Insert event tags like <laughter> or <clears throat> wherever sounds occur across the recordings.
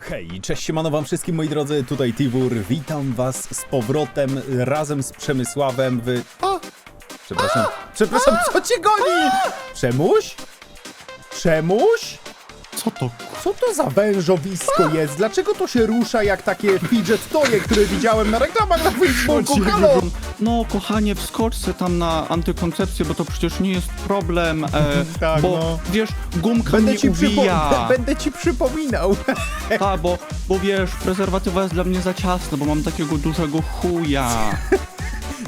Hej, cześć siemano wam wszystkim moi drodzy, tutaj Tibur, witam was z powrotem razem z Przemysławem w... O! Przepraszam, przepraszam, co cię goni? Przemuś? Przemuś? Co to? Co to za wężowisko jest? Dlaczego to się rusza jak takie fidget toje, które widziałem na reklamach na Facebooku? Halo! No, kochanie, wskocz se tam na antykoncepcję, bo to przecież nie jest problem, e, <laughs> Tak, bo no. wiesz, gumka Będę mnie ci, przypo- uwija. <laughs> będę ci przypominał. Tak, bo, bo wiesz, prezerwatywa jest dla mnie za ciasna, bo mam takiego dużego chuja. <laughs>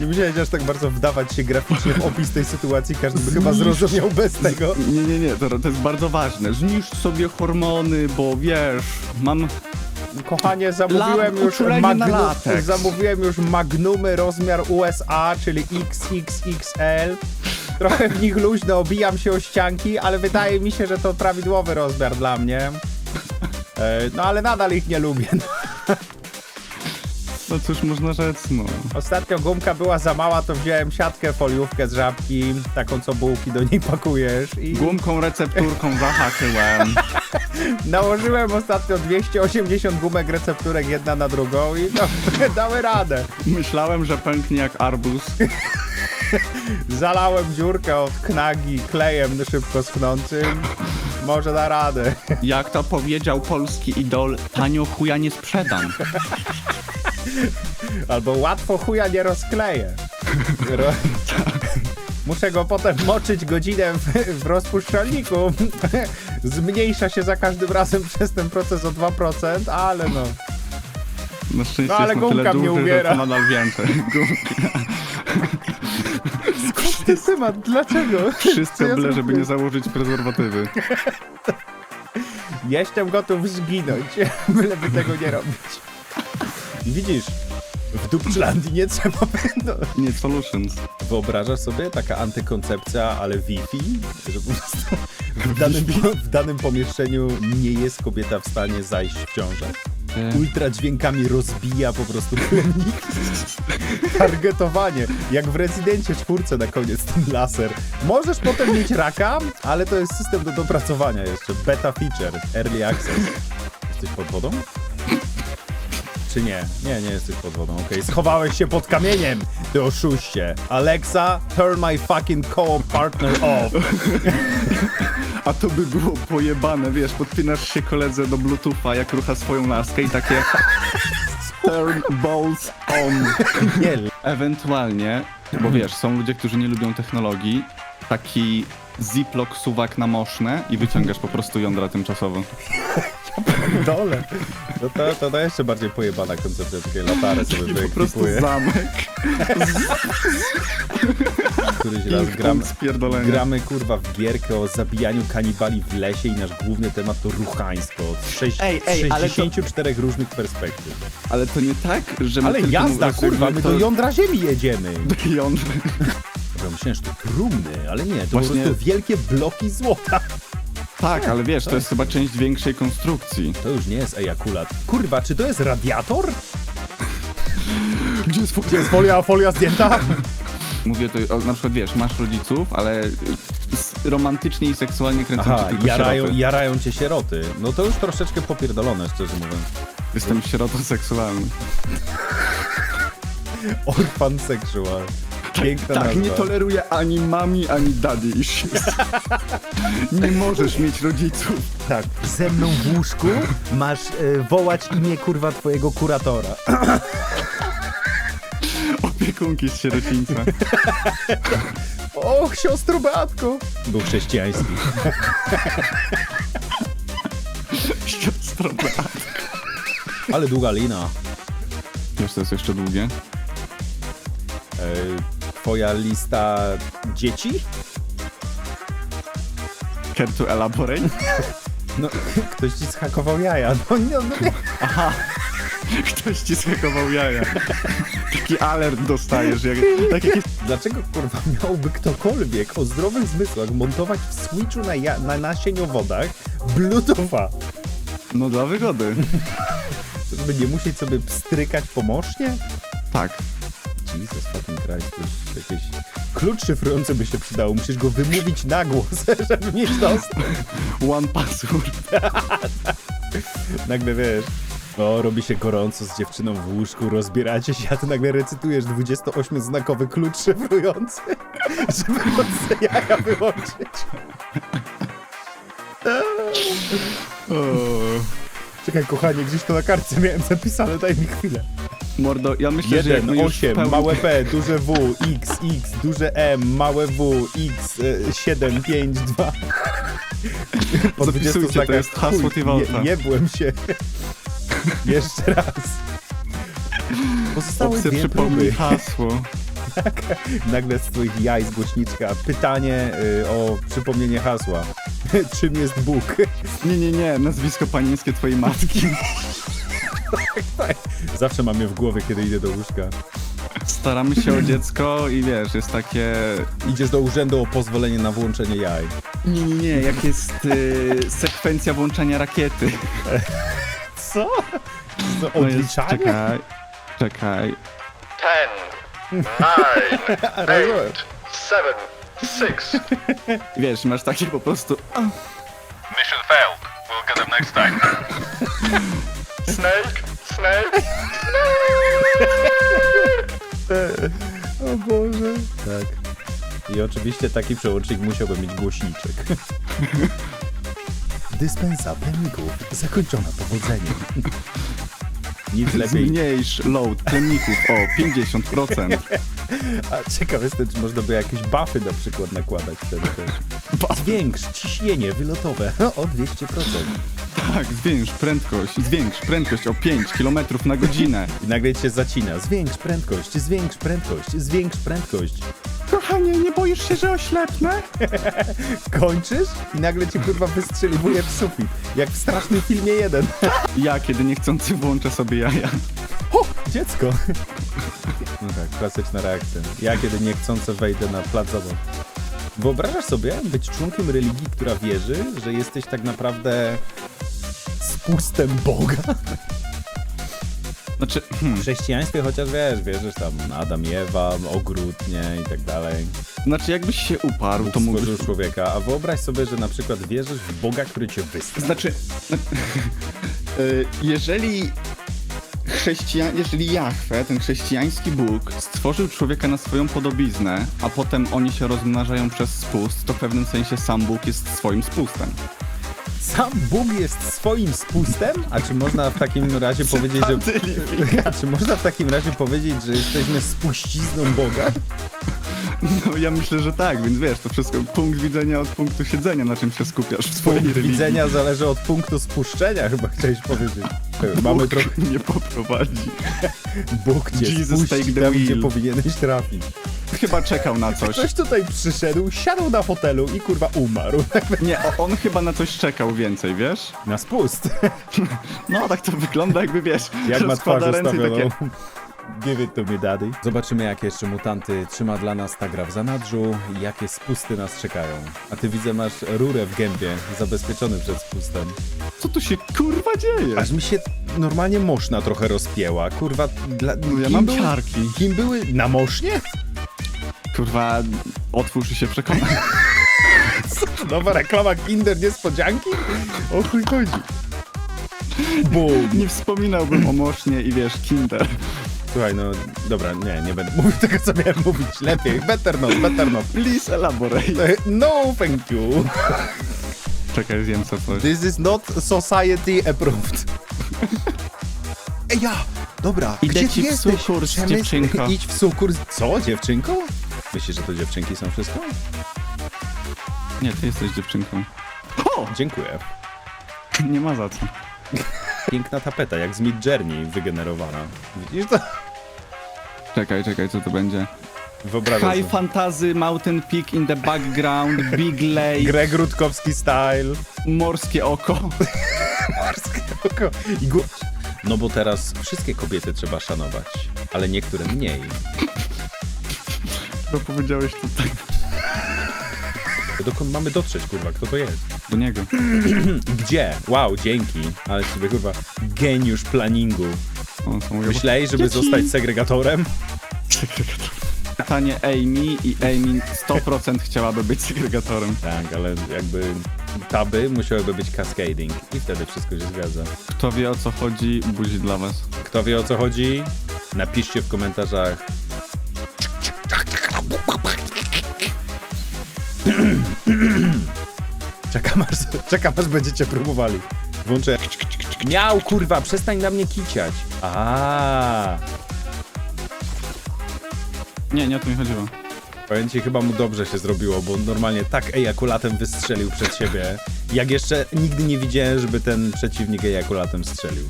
Nie musiałeś aż tak bardzo wdawać się graficznie w opis tej sytuacji, każdy by chyba zrozumiał bez tego. Nie, nie, nie, to, to jest bardzo ważne. Zniszcz sobie hormony, bo wiesz, mam... Kochanie, zamówiłem już, lateks. zamówiłem już magnumy rozmiar USA, czyli XXXL. Trochę w nich luźno, obijam się o ścianki, ale wydaje mi się, że to prawidłowy rozmiar dla mnie. E, No ale nadal ich nie lubię. No cóż można rzec, no. Ostatnio gumka była za mała, to wziąłem siatkę, foliówkę z żabki, taką co bułki do niej pakujesz i Gumką recepturką zahaczyłem. <laughs> nałożyłem ostatnio 280 gumek recepturek jedna na drugą i <laughs> no, dały radę. Myślałem, że pęknie jak arbuz. <laughs> Zalałem dziurkę od knagi klejem szybko schnącym. Może da radę. Jak to powiedział polski idol, tanio chuja nie sprzedam. Albo łatwo chuja nie rozkleję. Ro... Muszę go potem moczyć godzinę w, w rozpuszczalniku. Zmniejsza się za każdym razem przez ten proces o 2%, ale no. Na szczęście No, ale jest na tyle gumka mnie duży, uwiera. że to nadal więcej. Gumki. Ten temat, dlaczego? Co Wszystko ja byle, żeby nie założyć prezerwatywy. Jestem gotów zginąć, byleby tego nie robić. Widzisz, w Dupczlandii nie trzeba no. Nie, solutions. Wyobrażasz sobie taka antykoncepcja, ale Wi-Fi? Że po prostu <laughs> w danym, w danym pomieszczeniu nie jest kobieta w stanie zajść w ciążę. Ultra dźwiękami rozbija po prostu plemnik. <laughs> Targetowanie, jak w Rezydencie czwórce na koniec ten laser. Możesz potem mieć raka, ale to jest system do dopracowania jeszcze. Beta feature, early access. Jesteś pod wodą? Czy nie? Nie, nie jesteś pod wodą, okej. Schowałeś się pod kamieniem, ty oszuście. Alexa, turn my fucking co partner off. <laughs> A to by było pojebane, wiesz, podpinasz się koledze do bluetootha, jak rucha swoją laskę i takie... <laughs> Turn balls on. Nie, Ewentualnie, bo wiesz, są ludzie, którzy nie lubią technologii, taki ziplock suwak na moszne i wyciągasz po prostu jądra tymczasowo. Dole. No to, to, to jeszcze bardziej pojebana koncepcja, takie latary sobie <laughs> I po prostu wyekwipuję. zamek. <laughs> Któryś raz gram, spierdolenia. gramy kurwa w gierkę o zabijaniu kanibali w lesie i nasz główny temat to ruchaństwo. Z sześć, Ej, ej, ale to- 64 różnych perspektyw. Ale to nie tak, że my Ale tylko jazda, mówimy, kurwa, my to... do jądra ziemi jedziemy. <laughs> jądra. Dobra, myślałem, że to trumny, ale nie, to Właśnie- po prostu wielkie bloki złota. Tak, ale wiesz, to jest chyba część większej konstrukcji. To już nie jest ejakulat. Kurwa, czy to jest radiator? Gdzie jest Gdzie jest folia, folia zdjęta? Mówię to, o, na przykład wiesz, masz rodziców, ale s- romantycznie i seksualnie kręcą Aha, cię tylko jarają, sieroty. jarają cię sieroty. No to już troszeczkę popierdolone, szczerze mówiąc. Jestem sierotoseksualny. Orphan sexual. Piękna Tak, nazwa. nie toleruję ani mami, ani daddy issues. <laughs> nie możesz mieć rodziców. Tak, ze mną w łóżku masz e, wołać imię kurwa twojego kuratora. <laughs> Opiekunki z sierocińca. <laughs> Och, siostro Beatko! Był chrześcijański. Siostro Beata. Ale długa lina. Wiesz, to jest jeszcze długie? E, twoja lista dzieci? Care to elaborate? No, <laughs> ktoś ci zhakował jaja. No, no, no nie. Ktoś ci zhakował jaja. Taki alert dostajesz, jak, tak jak jest Dlaczego kurwa miałby ktokolwiek o zdrowych zmysłach montować w Switchu na, ja- na nasieniowodach Bluetootha? No dla wygody. Żeby nie musieć sobie pstrykać pomocznie? Tak. Jesus fucking Christ, to jakieś... Klucz szyfrujący by się przydał, musisz go wymówić na głos, <laughs> żeby mieć dostęp. One password. <laughs> Nagle wiesz, o, robi się gorąco z dziewczyną w łóżku, rozbieracie się, a ty nagle recytujesz 28-znakowy klucz szyfrujący, <laughs> żeby mocne jaja wyłączyć. Czekaj, kochanie, gdzieś to na kartce miałem zapisane, daj mi chwilę. Mordo, ja myślę, że jak 1, my już w 8, pełni- małe P, duże W, X, X, duże M, małe W, X, e, 7, 5, 2. Po 20 Zapisujcie, to znakach, jest hasło chuj, Tivolta. Je, jebłem się. Jeszcze raz. Pozostały Opcja dwie przypomnij próby. hasło. Nagle z twoich jaj z głośniczka pytanie y, o przypomnienie hasła. <laughs> Czym jest Bóg? Nie, nie, nie, nazwisko panieńskie twojej matki. <laughs> <laughs> Zawsze mam je w głowie, kiedy idę do łóżka. Staramy się o dziecko i wiesz, jest takie... Idziesz do urzędu o pozwolenie na włączenie jaj. Nie, nie, nie, jak jest y, sekwencja włączania rakiety. <laughs> Co? To No jest, odliczanie? czekaj, czekaj. Ten, nine, Rozumiem. <laughs> eight, seven, six. Wiesz, masz takie po prostu... Mission failed. We'll get them next time. Snake, snake. O Boże. Tak. I oczywiście taki przełącznik musiałby mieć głośniczek. <laughs> Dyspensa plemników zakończona powodzeniem. Nic lepiej. Zmniejsz load plemników o 50%. A ciekaw jestem, czy można by jakieś buffy na przykład nakładać wtedy też. Zwiększ ciśnienie wylotowe o 200%. Tak, zwiększ prędkość, zwiększ prędkość o 5 km na godzinę. I nagle cię zacina. Zwiększ prędkość, zwiększ prędkość, zwiększ prędkość. Kochanie, nie boisz się, że oślepnę? <laughs> Kończysz i nagle cię kurwa wystrzeliwuje w sufit. Jak w strasznym filmie jeden. Ja, kiedy niechcący włączę sobie jaja. O, dziecko. No tak, klasyczna reakcja. Ja kiedy niechcąco wejdę na plac zabaw. Wyobrażasz sobie być członkiem religii, która wierzy, że jesteś tak naprawdę spustem Boga? Znaczy, W hmm, chrześcijaństwie chociaż wiesz, wierzysz tam Adam i Ewa, ogród, nie, i tak dalej. znaczy jakbyś się uparł, to mógłbyś... stworzył człowieka, a wyobraź sobie, że na przykład wierzysz w Boga, który cię wysłał. Znaczy, y, <laughs> jeżeli chrześcijan, jeżeli Jahwe, ten chrześcijański Bóg, stworzył człowieka na swoją podobiznę, a potem oni się rozmnażają przez spust, to w pewnym sensie sam Bóg jest swoim spustem. Sam Bóg jest swoim spustem? A czy można w takim razie powiedzieć, że... <laughs> A czy można w takim razie powiedzieć, że jesteśmy spuścizną Boga? No ja myślę, że tak, więc wiesz, to wszystko punkt widzenia od punktu siedzenia, na czym się skupiasz w swojej Punkt religii. widzenia zależy od punktu spuszczenia, chyba chciałeś powiedzieć. <laughs> Mamy Bóg trochę... nie poprowadzi. <laughs> Bóg cię Jesus take spuści the tam, gdzie powinieneś trafić. Chyba czekał na coś. Ktoś tutaj przyszedł, siadł na fotelu i kurwa umarł. <laughs> Nie, o- on chyba na coś czekał więcej, wiesz? Na spust. <laughs> No, tak to wygląda, jakby wiesz, <laughs> Jak ma twarz rozkłada ręce i ustawioną. takie... Give it to me, daddy. Zobaczymy, jakie jeszcze mutanty trzyma dla nas ta gra w zanadrzu i jakie spusty nas czekają. A ty widzę, masz rurę w gębie, zabezpieczony przed spustem. Co tu się kurwa dzieje? Aż mi się normalnie moszna trochę rozpięła. Kurwa, dla... No ja kim mam były- ciarki. Kim były? Na mosznie? Kurwa, otwórz i się przekonaj. <laughs> Nowa reklama Kinder Niespodzianki? O chuj chodzi. Bum. Nie wspominałbym o mosznie i wiesz, kinder. Słuchaj, no dobra, nie, nie będę mówił tego, co miałem mówić. Lepiej, better not, better not. Please elaborate. E, No, thank you. Czekaj, zjem co coś. This is not society approved. Ej, ja! Dobra, Idę gdzie ci w jesteś? sukurs, Przemysł- dziewczynko. Idź w sukurs. Co, dziewczynko? Myślisz, że to dziewczynki są wszystko? Nie, ty jesteś dziewczynką. O! Dziękuję. Nie ma za co. Piękna tapeta, jak z Mid Journey wygenerowana. Widzisz to? Czekaj, czekaj, co to będzie? Wyobrażam High sobie. Fantasy, Mountain Peak in the background, Big Lake, Greg Rutkowski style. Morskie Oko. <laughs> Morskie oko. I gó- No bo teraz wszystkie kobiety trzeba szanować, ale niektóre mniej. To powiedziałeś tutaj. Dokąd mamy dotrzeć, kurwa, kto to jest? Do niego. <clears throat> Gdzie? Wow, dzięki. Ale sobie kurwa geniusz planingu. O, to mówię, Myślałeś, żeby Dzieci. zostać segregatorem? <laughs> Pytanie Amy i Amy 100% chciałaby być segregatorem. Tak, ale jakby taby musiałyby być cascading i wtedy wszystko się zgadza. Kto wie o co chodzi, buzi dla was. Kto wie o co chodzi? Napiszcie w komentarzach. Czekam aż, czekam aż będziecie próbowali. Włączę. Miał kurwa, przestań na mnie kiciać. A, Nie, nie o to mi chodziło. Powiem ci, chyba mu dobrze się zrobiło, bo normalnie tak ejakulatem wystrzelił przed siebie, jak jeszcze nigdy nie widziałem, żeby ten przeciwnik ejakulatem strzelił.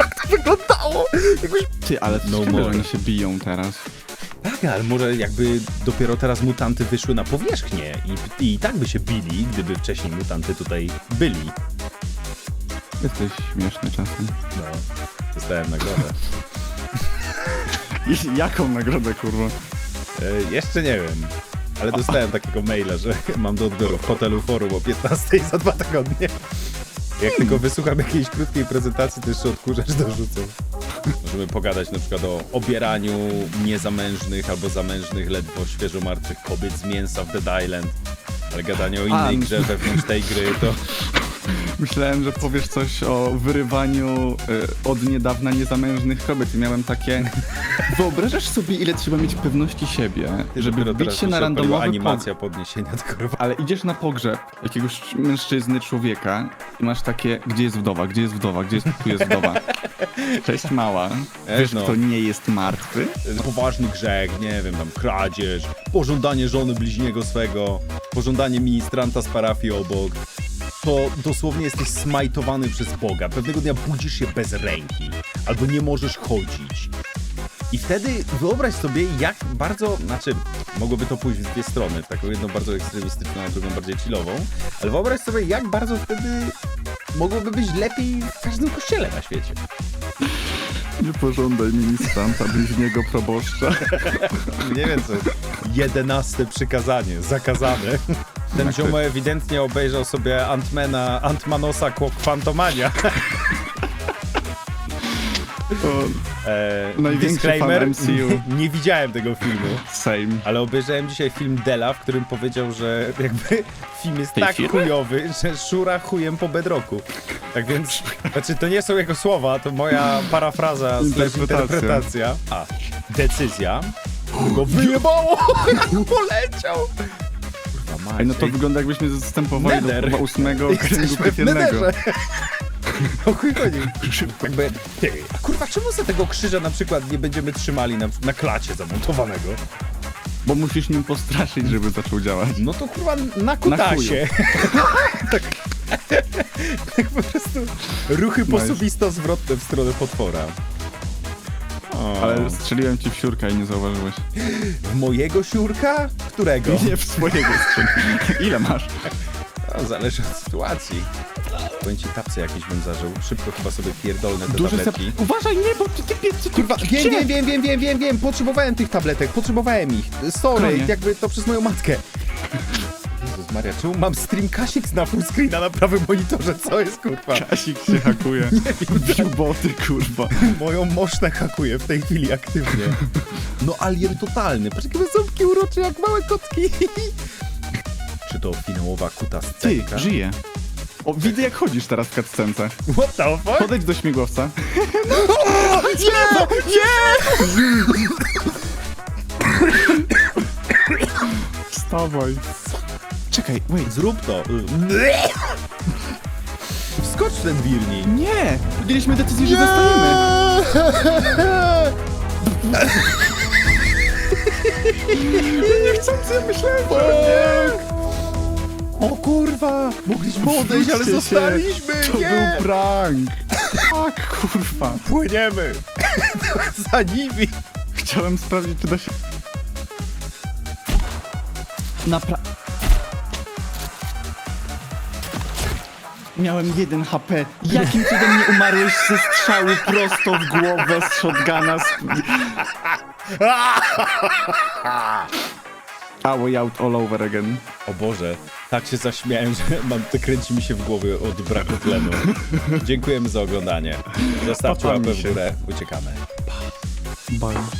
jak <laughs> to wyglądało? Jakbyś... Ty, ale No no more. oni się biją teraz. Tak, ale może jakby dopiero teraz mutanty wyszły na powierzchnię i, i tak by się bili, gdyby wcześniej mutanty tutaj byli. Jesteś śmieszny czasem. No, dostałem nagrodę. <laughs> Jaką nagrodę, kurwa? E, jeszcze nie wiem, ale dostałem takiego maila, że <laughs> mam do odbioru w hotelu forum o 15 za dwa tygodnie. Jak tylko wysłucham jakiejś krótkiej prezentacji, to jeszcze odkurzacz dorzucą. Możemy pogadać na przykład o obieraniu niezamężnych albo zamężnych, ledwo świeżo martwych kobiet z mięsa w Dead Island. Ale gadanie o innej A, grze wewnątrz tej gry to... Myślałem, że powiesz coś o wyrywaniu y, od niedawna niezamężnych kobiet i miałem takie... Wyobrażasz sobie, ile trzeba mieć pewności siebie, żeby Dopiero teraz się na randomowy animacja pogrzeb. podniesienia tego Ale idziesz na pogrzeb jakiegoś mężczyzny, człowieka i masz takie, gdzie jest wdowa, gdzie jest wdowa, gdzie jest, tu jest wdowa. Cześć mała, wiesz no. kto nie jest martwy? poważny grzech, nie wiem, tam kradzież, pożądanie żony bliźniego swego, pożądanie ministranta z parafii obok, to dosłownie jesteś smajtowany przez Boga. Pewnego dnia budzisz się bez ręki, albo nie możesz chodzić. I wtedy wyobraź sobie, jak bardzo, znaczy, mogłoby to pójść w dwie strony, taką jedną bardzo ekstremistyczną, a drugą bardziej chillową, ale wyobraź sobie, jak bardzo wtedy mogłoby być lepiej w każdym kościele na świecie. Nie pożądaj ministranta, bliźniego proboszcza. <laughs> Nie wiem co. Jedenaste przykazanie, zakazane. Ten Tak, ziomo ewidentnie obejrzał sobie Antmana, Antmanosa Quantumania. To E, Największy disclaimer, fan MCU. Nie, widziałem tego filmu, same. ale obejrzałem dzisiaj film Dela, w którym powiedział, że jakby film jest Tej tak firmy? chujowy, że szura chujem po bedroku. Tak więc, znaczy to nie są jego słowa, to moja parafraza Interpretacja. interpretacja. A, decyzja. Go wyjebało! <laughs> Poleciał! Ej, no to wygląda jakbyśmy zastępowali do Nether. chyba ósmego kręgu Jesteśmy w piekielnego. nederze. <laughs> O chuj chodzi. Jakby, ty, a kurwa, czemu za tego krzyża na przykład nie będziemy trzymali na, na klacie zamontowanego? Bo musisz nim postraszyć, żeby zaczął działać. No to kurwa na kutasie. <laughs> tak. tak po prostu ruchy Nice. posuwisto-zwrotne w stronę potwora. O, Ale strzeliłem ci w siurka i nie zauważyłeś. w mojego siurka? Którego? Nie w swojego strzeliłem. Ile masz? No, zależy od sytuacji. Powiem ci tapce jakieś bym zażył. Szybko chyba sobie pierdolne te Duży tabletki. sep... Uważaj, nie, bo ty, ty, ty, ty Kurwa, wiem, wiem, wiem, wiem, wiem, wiem, wiem, potrzebowałem tych tabletek, potrzebowałem ich. Sorry, Konie. jakby to przez moją matkę. Maria, czemu mam streamkasik na full screena na prawym monitorze? Co jest, kurwa? Kasik się hakuje. <laughs> Biuboty, kurwa. Moją mosztę hakuje w tej chwili aktywnie. No alien totalny. Jakie ząbki urocze, jak małe kotki. <laughs> Czy to finałowa kuta Ty, scenka? żyje. O, widzę jak chodzisz teraz w cutscence. What the fuck? Podejdź do śmigłowca. <laughs> Nie! Nie! Wstawaj. Czekaj, wait. Zrób to. Wskocz w ten wirnik. Nie! Podjęliśmy decyzję, że zostajemy. Niechcący myślałem, że nie. O kurwa! Mogliśmy odejść, ale Wróćcie się. zostaliśmy! To nie! był prank. Tak, kurwa. Płyniemy! <laughs> Za nimi! Chciałem sprawdzić, czy da się... Napra... Miałem jeden HP. Jakim cudem nie umarłeś ze strzału prosto w głowę z shotguna? Z... <laughs> A way out all over again. O Boże, tak się zaśmiałem, że mam, to kręci mi się w głowie od braku tlenu. Dziękujemy za oglądanie. Zostawcie Pa, pa, łapę w górę, uciekamy. Bye.